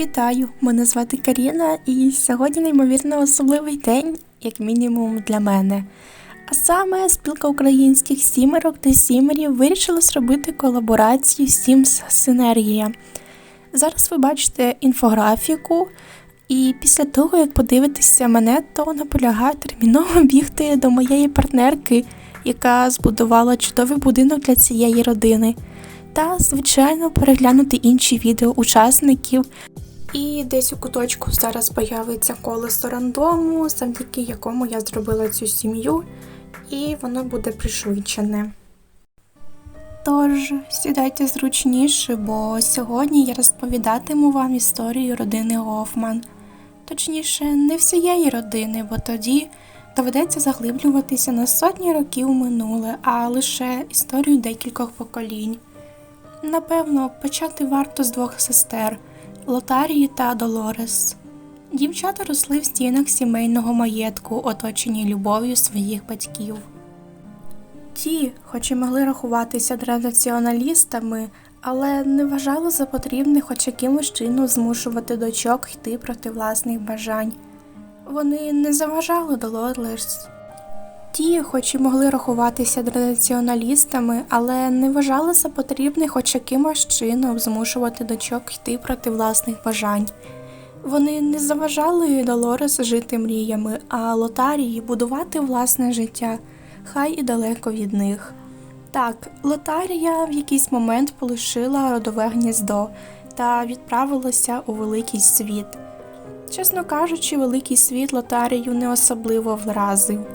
Вітаю! Мене звати Каріна, і сьогодні неймовірно особливий день, як мінімум, для мене. А саме спілка українських сімерок та сімерів вирішила зробити колаборацію Sims Синергія. Зараз ви бачите інфографіку, і після того, як подивитися мене, то наполягаю терміново бігти до моєї партнерки, яка збудувала чудовий будинок для цієї родини. Та, звичайно, переглянути інші відео учасників. І десь у куточку зараз появиться колесо рандому, завдяки якому я зробила цю сім'ю, і воно буде пришвидшене. Тож, сідайте зручніше, бо сьогодні я розповідатиму вам історію родини Гофман. Точніше, не всієї родини, бо тоді доведеться заглиблюватися на сотні років минуле, а лише історію декількох поколінь. Напевно, почати варто з двох сестер Лотарії та Долорес. Дівчата росли в стінах сімейного маєтку, оточені любов'ю своїх батьків. Ті, хоч і могли рахуватися традиціоналістами, але не вважали за потрібне хоч якимось чином змушувати дочок йти проти власних бажань. Вони не заважали Долорес. Ті, хоч і могли рахуватися традиціоналістами, але не вважали за потрібне хоч якимось чином змушувати дочок йти проти власних бажань. Вони не заважали Долорес жити мріями, а Лотарії будувати власне життя, хай і далеко від них. Так, Лотарія в якийсь момент полишила родове гніздо та відправилася у великий світ. Чесно кажучи, великий світ Лотарію не особливо вразив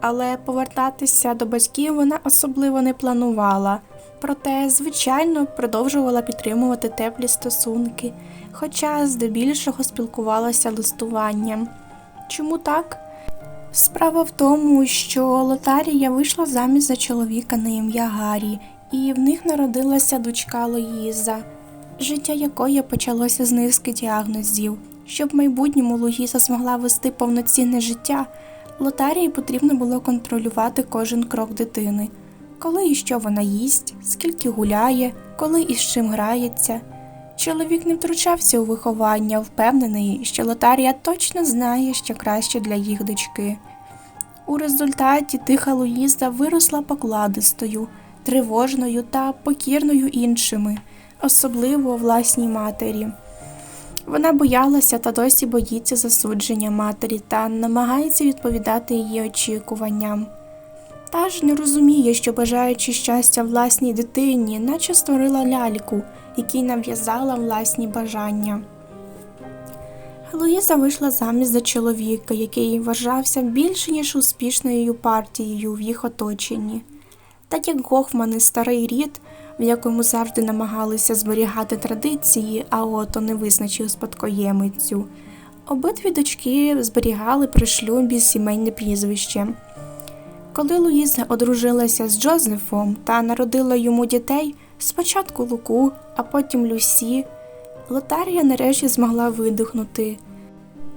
але повертатися до батьків вона особливо не планувала. Проте, звичайно, продовжувала підтримувати теплі стосунки, хоча здебільшого спілкувалася листуванням. Чому так? Справа в тому, що Лотарія вийшла заміж за чоловіка на ім'я Гаррі, і в них народилася дочка Лоїза, життя якої почалося з низки діагнозів. Щоб в майбутньому Луїза змогла вести повноцінне життя, Лотарії потрібно було контролювати кожен крок дитини, коли і що вона їсть, скільки гуляє, коли і з чим грається. Чоловік не втручався у виховання, впевнений, що Лотарія точно знає, що краще для їх дочки. У результаті тиха Луїза виросла покладистою, тривожною та покірною іншими, особливо власній матері. Вона боялася та досі боїться засудження матері та намагається відповідати її очікуванням. Та ж не розуміє, що, бажаючи щастя власній дитині, наче створила ляльку, якій нав'язала власні бажання. Луїза вийшла замість за чоловіка, який вважався більше, ніж успішною партією в їх оточенні. Так як Гофман старий рід в якому завжди намагалися зберігати традиції, а ото не визначив спадкоємицю. Обидві дочки зберігали при шлюбі сімейне прізвище. Коли Луїза одружилася з Джозефом та народила йому дітей, спочатку Луку, а потім Люсі, Лотарія нарешті змогла видихнути.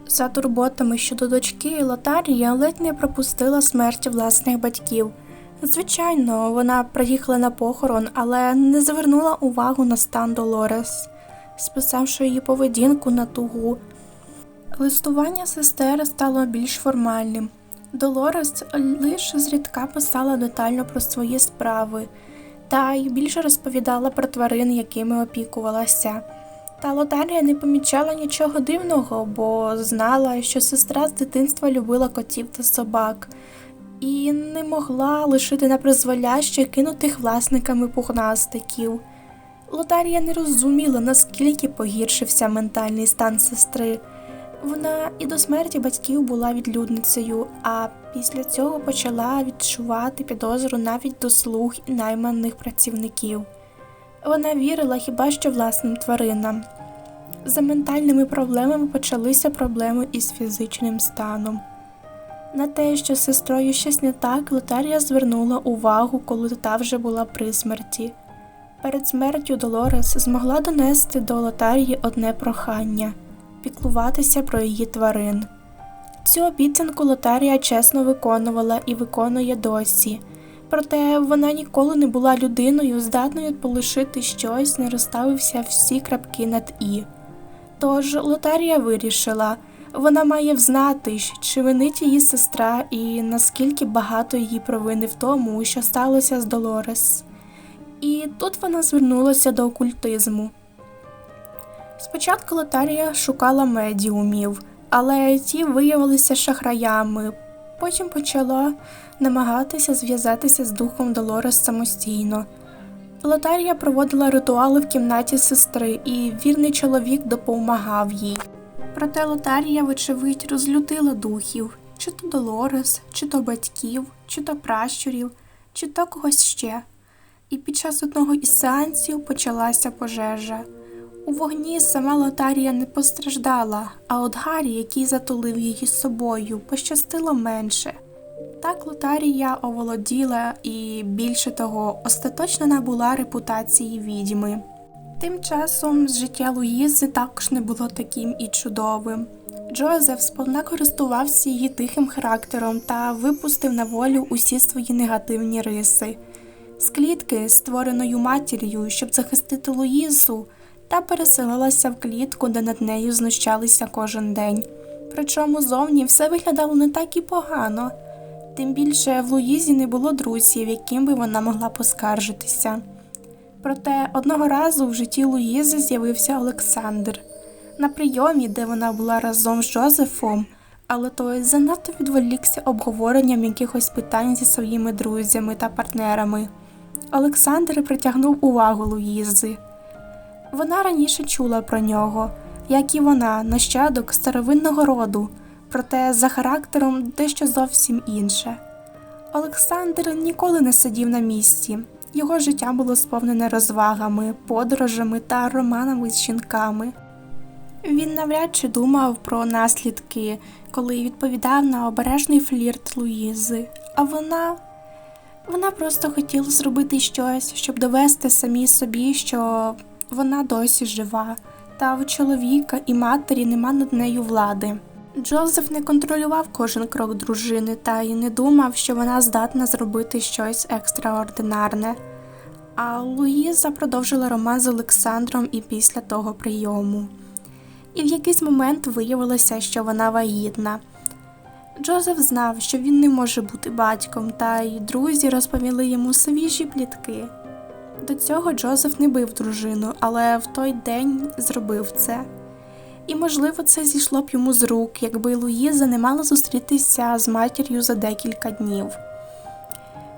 За турботами щодо дочки Лотарія ледь не пропустила смерть власних батьків. Звичайно, вона приїхала на похорон, але не звернула увагу на стан Долорес, списавши її поведінку на тугу. Листування сестер стало більш формальним. Долорес лише зрідка писала детально про свої справи, та й більше розповідала про тварин, якими опікувалася. Та Лотарія не помічала нічого дивного, бо знала, що сестра з дитинства любила котів та собак і не могла лишити на призволяще кинутих власниками пухнастиків. Лотарія не розуміла, наскільки погіршився ментальний стан сестри. Вона і до смерті батьків була відлюдницею, а після цього почала відчувати підозру навіть до слуг і найманих працівників. Вона вірила хіба що власним тваринам. За ментальними проблемами почалися проблеми із фізичним станом. На те, що з сестрою щось не так, Лотарія звернула увагу, коли та вже була при смерті. Перед смертю Долорес змогла донести до Лотарії одне прохання піклуватися про її тварин. Цю обіцянку Лотарія чесно виконувала і виконує досі, проте вона ніколи не була людиною, здатною полишити щось, не розставився всі крапки над і. Тож Лотарія вирішила, вона має взнати, чи винить її сестра і наскільки багато її провини в тому, що сталося з Долорес. І тут вона звернулася до окультизму. Спочатку Лотарія шукала медіумів, але ті виявилися шахраями. Потім почала намагатися зв'язатися з духом Долорес самостійно. Лотарія проводила ритуали в кімнаті сестри, і вірний чоловік допомагав їй. Проте Лотарія, вочевидь, розлютила духів чи то Долорес, чи то батьків, чи то пращурів, чи то когось ще. І під час одного із сеансів почалася пожежа. У вогні сама Лотарія не постраждала, а от Гаррі, який затулив її з собою, пощастило менше. Так Лотарія оволоділа і, більше того, остаточно набула репутації відьми. Тим часом життя Луїзи також не було таким і чудовим. Джозеф сповна користувався її тихим характером та випустив на волю усі свої негативні риси. З клітки, створеною матір'ю, щоб захистити Луїзу, та переселилася в клітку, де над нею знущалися кожен день. Причому зовні все виглядало не так і погано, тим більше в Луїзі не було друзів, яким би вона могла поскаржитися. Проте одного разу в житті Луїзи з'явився Олександр на прийомі, де вона була разом з Джозефом, але той занадто відволікся обговоренням якихось питань зі своїми друзями та партнерами. Олександр притягнув увагу Луїзи. Вона раніше чула про нього, як і вона, нащадок старовинного роду, проте за характером дещо зовсім інше. Олександр ніколи не сидів на місці. Його життя було сповнене розвагами, подорожами та романами з жінками. Він навряд чи думав про наслідки, коли відповідав на обережний флірт Луїзи, а вона вона просто хотіла зробити щось, щоб довести самій собі, що вона досі жива, та в чоловіка і матері нема над нею влади. Джозеф не контролював кожен крок дружини та й не думав, що вона здатна зробити щось екстраординарне. А Луїза продовжила роман з Олександром і після того прийому. І в якийсь момент виявилося, що вона вагітна. Джозеф знав, що він не може бути батьком, та й друзі розповіли йому свіжі плітки. До цього Джозеф не бив дружину, але в той день зробив це. І, можливо, це зійшло б йому з рук, якби Луїза не мала зустрітися з матір'ю за декілька днів.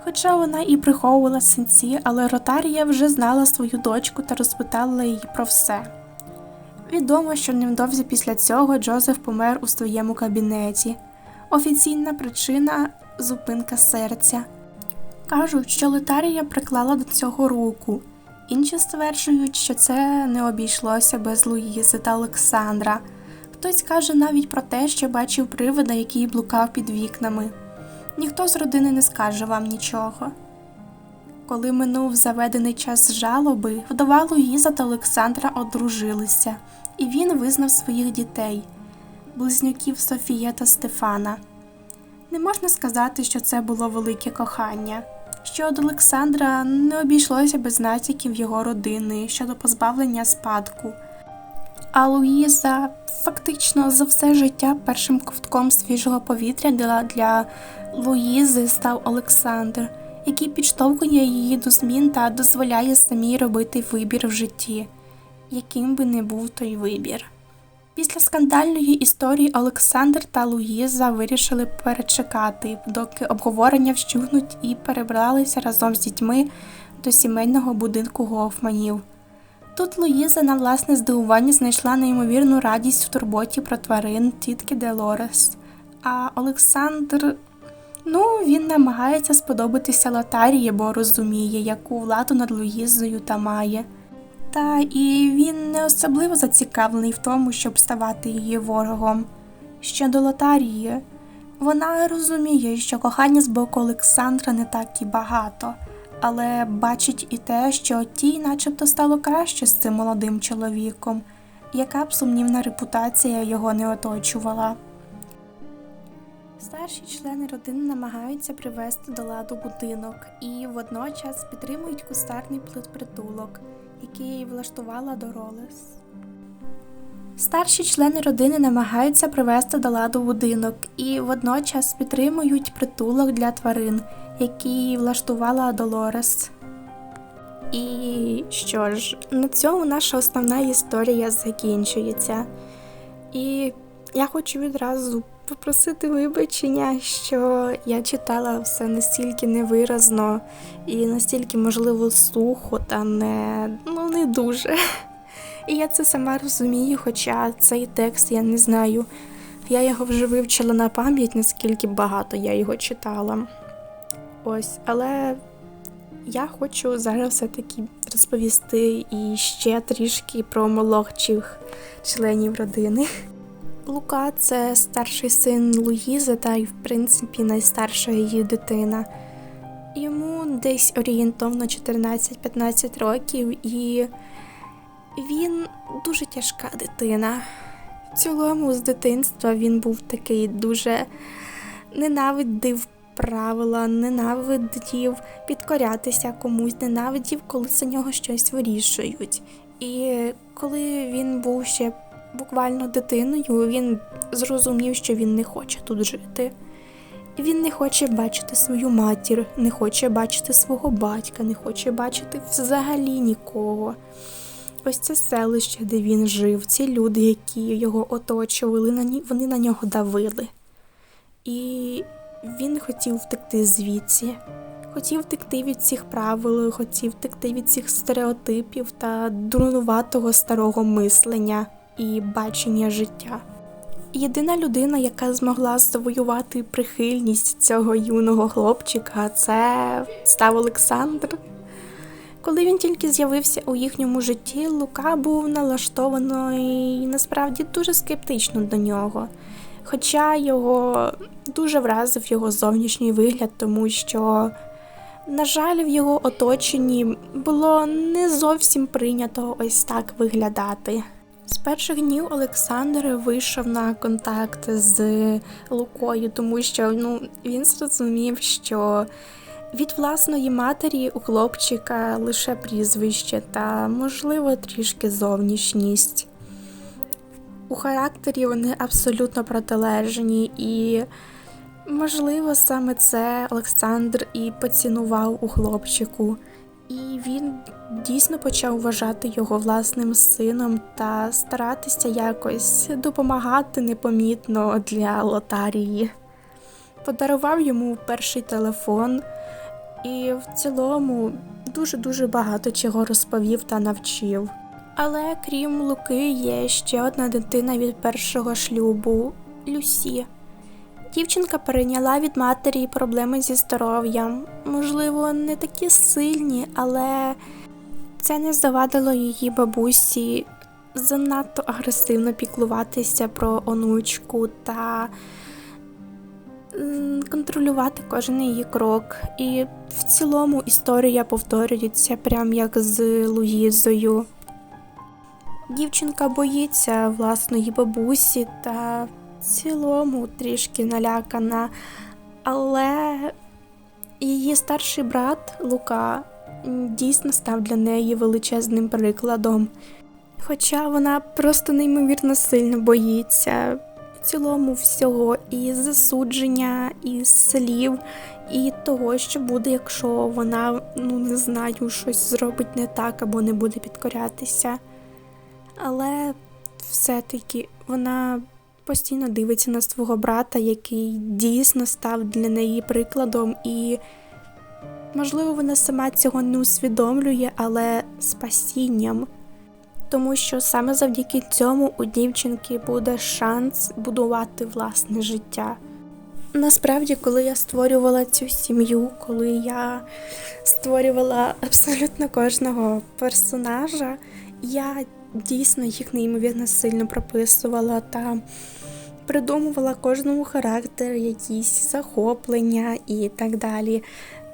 Хоча вона і приховувала синці, але Ротарія вже знала свою дочку та розпитала її про все. Відомо, що невдовзі після цього Джозеф помер у своєму кабінеті. Офіційна причина зупинка серця. Кажуть, що Летарія приклала до цього руку. Інші стверджують, що це не обійшлося без Луїзи та Олександра. Хтось каже навіть про те, що бачив привида, який блукав під вікнами. Ніхто з родини не скаже вам нічого. Коли минув заведений час жалоби, вдова Луїза та Олександра одружилися, і він визнав своїх дітей близнюків Софія та Стефана. Не можна сказати, що це було велике кохання. Щодо Олександра не обійшлося без натяків його родини щодо позбавлення спадку. А Луїза фактично за все життя першим ковтком свіжого повітря для Луїзи став Олександр, який підштовхує її до змін та дозволяє самій робити вибір в житті, яким би не був той вибір. Після скандальної історії Олександр та Луїза вирішили перечекати, доки обговорення вщухнуть і перебралися разом з дітьми до сімейного будинку Гофманів. Тут Луїза на власне здивування знайшла неймовірну радість в турботі про тварин тітки Делорес. А Олександр, ну, він намагається сподобатися Лотарії, бо розуміє, яку владу над Луїзою та має. Та і він не особливо зацікавлений в тому, щоб ставати її ворогом. Щодо Лотарії, вона розуміє, що кохання з боку Олександра не так і багато, але бачить і те, що тій начебто стало краще з цим молодим чоловіком, яка б сумнівна репутація його не оточувала. Старші члени родини намагаються привести до ладу будинок і водночас підтримують кустарний притулок який влаштувала Доролес. Старші члени родини намагаються привести до ладу будинок і водночас підтримують притулок для тварин, який влаштувала Долорес. І що ж, на цьому наша основна історія закінчується. І я хочу відразу попросити вибачення, що я читала все настільки невиразно і настільки, можливо, сухо та не, ну, не дуже. І я це сама розумію, хоча цей текст я не знаю. Я його вже вивчила на пам'ять, наскільки багато я його читала. Ось, але я хочу зараз все-таки розповісти і ще трішки про молодших членів родини. Лука це старший син Луїзи та й, в принципі, найстарша її дитина. Йому десь орієнтовно 14-15 років, і він дуже тяжка дитина. В цілому з дитинства він був такий дуже ненавидив правила, ненавидів підкорятися комусь, ненавидів, коли за нього щось вирішують. І коли він був ще буквально дитиною, він зрозумів, що він не хоче тут жити. Він не хоче бачити свою матір, не хоче бачити свого батька, не хоче бачити взагалі нікого. Ось це селище, де він жив, ці люди, які його оточували, вони на нього давили. І він хотів втекти звідси. Хотів втекти від цих правил, хотів втекти від цих стереотипів та дурнуватого старого мислення і бачення життя. Єдина людина, яка змогла завоювати прихильність цього юного хлопчика, це став Олександр. Коли він тільки з'явився у їхньому житті, Лука був налаштований насправді дуже скептично до нього. Хоча його дуже вразив його зовнішній вигляд, тому що, на жаль, в його оточенні було не зовсім прийнято ось так виглядати. З перших днів Олександр вийшов на контакт з Лукою, тому що ну, він зрозумів, що від власної матері у хлопчика лише прізвище та, можливо, трішки зовнішність. У характері вони абсолютно протилежні, і, можливо, саме це Олександр і поцінував у хлопчику. І він дійсно почав вважати його власним сином та старатися якось допомагати непомітно для Лотарії. Подарував йому перший телефон і в цілому дуже-дуже багато чого розповів та навчив. Але крім Луки, є ще одна дитина від першого шлюбу Люсі. Дівчинка перейняла від матері проблеми зі здоров'ям. Можливо, не такі сильні, але це не завадило її бабусі занадто агресивно піклуватися про онучку та контролювати кожен її крок. І в цілому історія повторюється прям як з Луїзою. Дівчинка боїться власної бабусі та цілому трішки налякана, але її старший брат Лука дійсно став для неї величезним прикладом. Хоча вона просто неймовірно сильно боїться в цілому всього і засудження, і слів, і того, що буде, якщо вона, ну не знаю, щось зробить не так або не буде підкорятися. Але все-таки вона постійно дивиться на свого брата, який дійсно став для неї прикладом, і, можливо, вона сама цього не усвідомлює, але спасінням. Тому що саме завдяки цьому у дівчинки буде шанс будувати власне життя. Насправді, коли я створювала цю сім'ю, коли я створювала абсолютно кожного персонажа, я дійсно їх неймовірно сильно прописувала та придумувала кожному характер, якісь захоплення і так далі.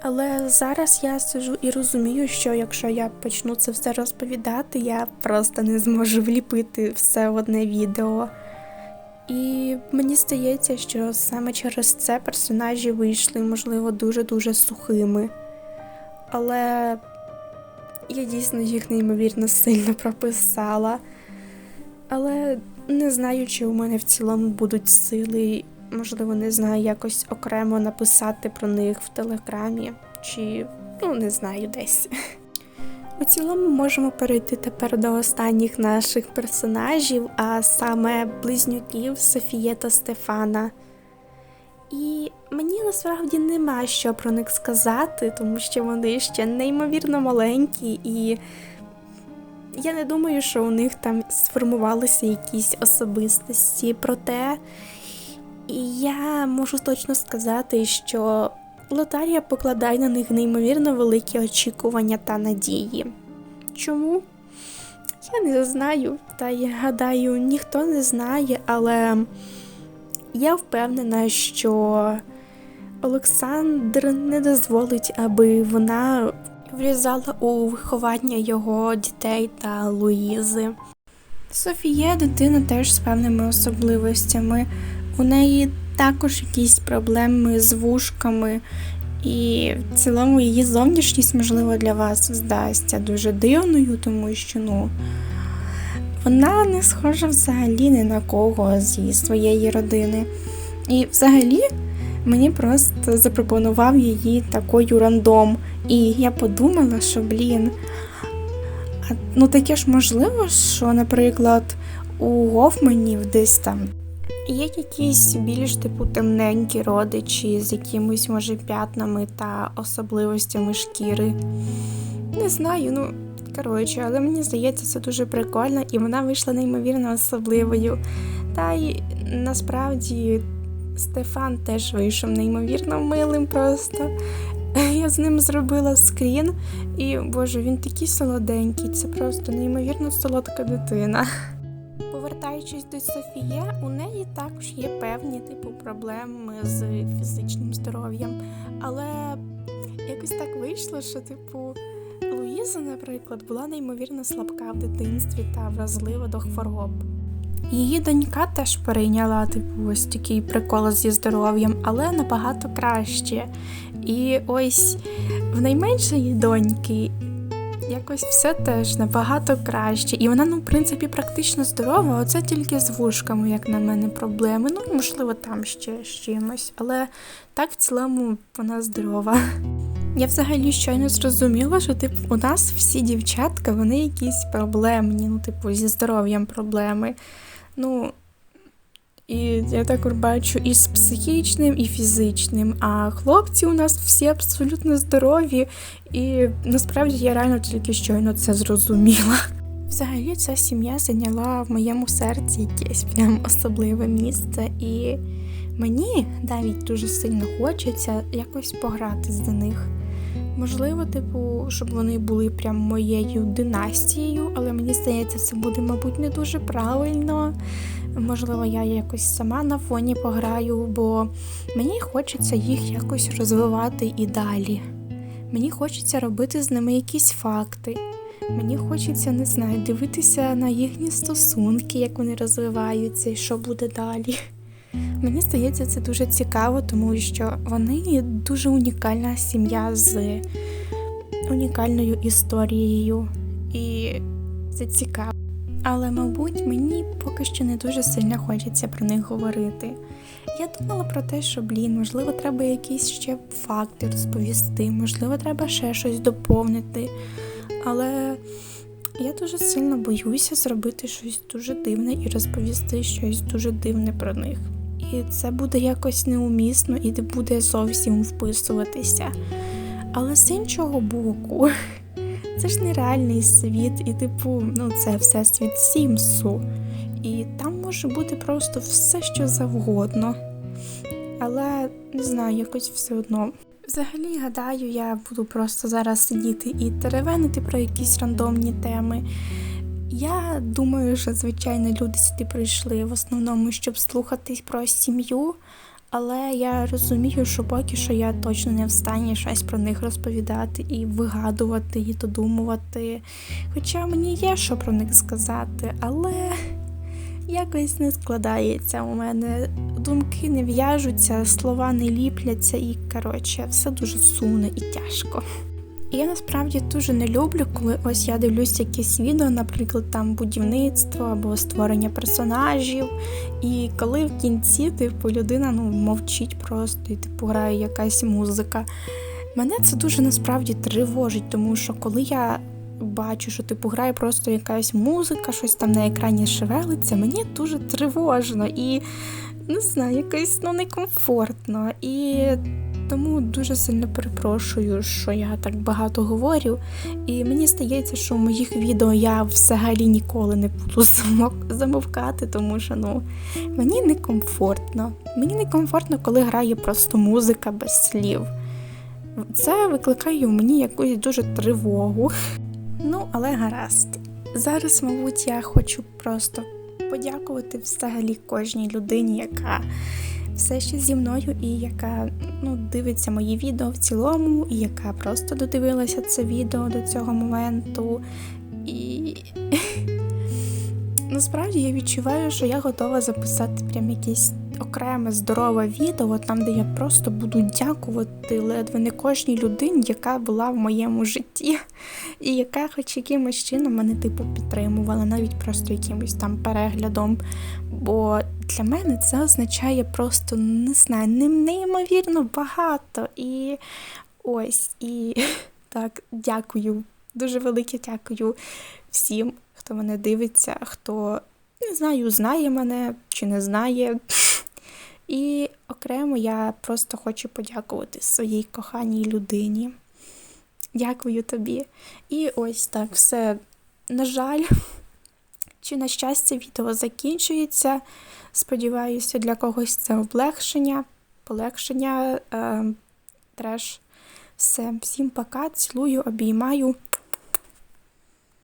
Але зараз я сижу і розумію, що якщо я почну це все розповідати, я просто не зможу вліпити все в одне відео. І мені здається, що саме через це персонажі вийшли, можливо, дуже-дуже сухими. Але я дійсно їх неймовірно сильно прописала. Але Не знаю, чи у мене в цілому будуть сили, можливо, не знаю, якось окремо написати про них в телеграмі, чи ну не знаю десь. У цілому можемо перейти тепер до останніх наших персонажів, а саме близнюків Софія та Стефана. І мені насправді нема що про них сказати, тому що вони ще неймовірно маленькі, і я не думаю, що у них там сформувалися якісь особистості. Проте я можу точно сказати, що Лотарія покладає на них неймовірно великі очікування та надії. Чому? Я не знаю, та я гадаю, ніхто не знає, але я впевнена, що Олександр не дозволить, аби вона влізала у виховання його дітей та Луїзи. Софія дитина теж з певними особливостями. У неї також якісь проблеми з вушками, і в цілому її зовнішність, можливо, для вас здасться дуже дивною, тому що ну, вона не схожа взагалі ні на кого зі своєї родини. І взагалі мені просто запропонував її такою рандом. І я подумала, що, блін, ну таке ж можливо, що, наприклад, у Гофманів десь там є якісь більш типу темненькі родичі з якимись, може, п'ятнами та особливостями шкіри. Не знаю, ну. Коротше, але мені здається, це дуже прикольно, і вона вийшла неймовірно особливою. Та й насправді Стефан теж вийшов неймовірно милим просто. Я з ним зробила скрін, і боже, він такий солоденький, це просто неймовірно солодка дитина. Повертаючись до Софії, у неї також є певні типу проблеми з фізичним здоров'ям. Але якось так вийшло, що, типу, Луїза, наприклад, була неймовірно слабка в дитинстві та вразлива до хвороб. Її донька теж перейняла типу ось такий прикол зі здоров'ям, але набагато краще. І ось в найменшої доньки якось все теж набагато краще. І вона, ну, в принципі, практично здорова, оце тільки з вушками, як на мене, проблеми. Ну, можливо, там ще з чимось. Але так в цілому вона здорова. Я взагалі щойно зрозуміла, що типу у нас всі дівчатка, вони якісь проблемні, ну, типу, зі здоров'ям проблеми. Ну, і я також бачу і з психічним, і фізичним. А хлопці у нас всі абсолютно здорові, і насправді я реально тільки щойно це зрозуміла. Взагалі, ця сім'я зайняла в моєму серці якесь прям особливе місце, і мені навіть дуже сильно хочеться якось пограти з них. Можливо, типу, щоб вони були прям моєю династією, але мені здається, це буде, мабуть, не дуже правильно. Можливо, я якось сама на фоні пограю, бо мені хочеться їх якось розвивати і далі. Мені хочеться робити з ними якісь факти. Мені хочеться, не знаю, дивитися на їхні стосунки, як вони розвиваються і що буде далі. Мені здається, це дуже цікаво, тому що вони дуже унікальна сім'я з унікальною історією. І це цікаво. Але, мабуть, мені поки що не дуже сильно хочеться про них говорити. Я думала про те, що, блін, можливо, треба якісь ще факти розповісти, можливо, треба ще щось доповнити. Але я дуже сильно боюся зробити щось дуже дивне і розповісти щось дуже дивне про них. І це буде якось неумісно і не буде зовсім вписуватися. Але з іншого боку. Це ж нереальний світ, і, типу, ну це всесвіт Сімсу. І там може бути просто все, що завгодно. Але не знаю, якось все одно. Взагалі, гадаю, я буду просто зараз сидіти і теревенити про якісь рандомні теми. Я думаю, що звичайно люди сюди прийшли в основному, щоб слухати про сім'ю. Але я розумію, що поки що я точно не в стані щось про них розповідати і вигадувати, і додумувати. Хоча мені є що про них сказати, але якось не складається у мене. Думки не в'яжуться, слова не ліпляться, і, коротше, все дуже сумно і тяжко. І я насправді дуже не люблю, коли ось я дивлюся якісь відео, наприклад, там будівництво або створення персонажів. І коли в кінці, типу, людина ну, мовчить просто і типу грає якась музика. Мене це дуже насправді тривожить, тому що коли я бачу, що типу грає просто якась музика, щось там на екрані шевелиться, мені дуже тривожно і не знаю, якось ну, некомфортно. І тому дуже сильно перепрошую, що я так багато говорю. І мені здається, що в моїх відео я взагалі ніколи не буду замовкати, тому що ну, мені некомфортно. Мені некомфортно, коли грає просто музика без слів. Це викликає в мені якусь дуже тривогу. Ну, але гаразд. Зараз, мабуть, я хочу просто подякувати взагалі кожній людині, яка все ще зі мною і яка ну, дивиться мої відео в цілому, і яка просто додивилася це відео до цього моменту. І насправді я відчуваю, що я готова записати прям якесь окреме здорове відео, там, де я просто буду дякувати ледве не кожній людині, яка була в моєму житті, і яка хоч якимось чином мене типу підтримувала, навіть просто якимось там переглядом. Бо для мене це означає просто не знаю, неймовірно багато. І ось, і так, дякую. Дуже велике дякую всім, хто мене дивиться, хто не знаю, знає мене чи не знає. І окремо я просто хочу подякувати своїй коханій людині. Дякую тобі. І ось так все. На жаль, чи на щастя, відео закінчується. Сподіваюся, для когось це облегшення, полегшення, е, треш. Все, всім пока, цілую, обіймаю.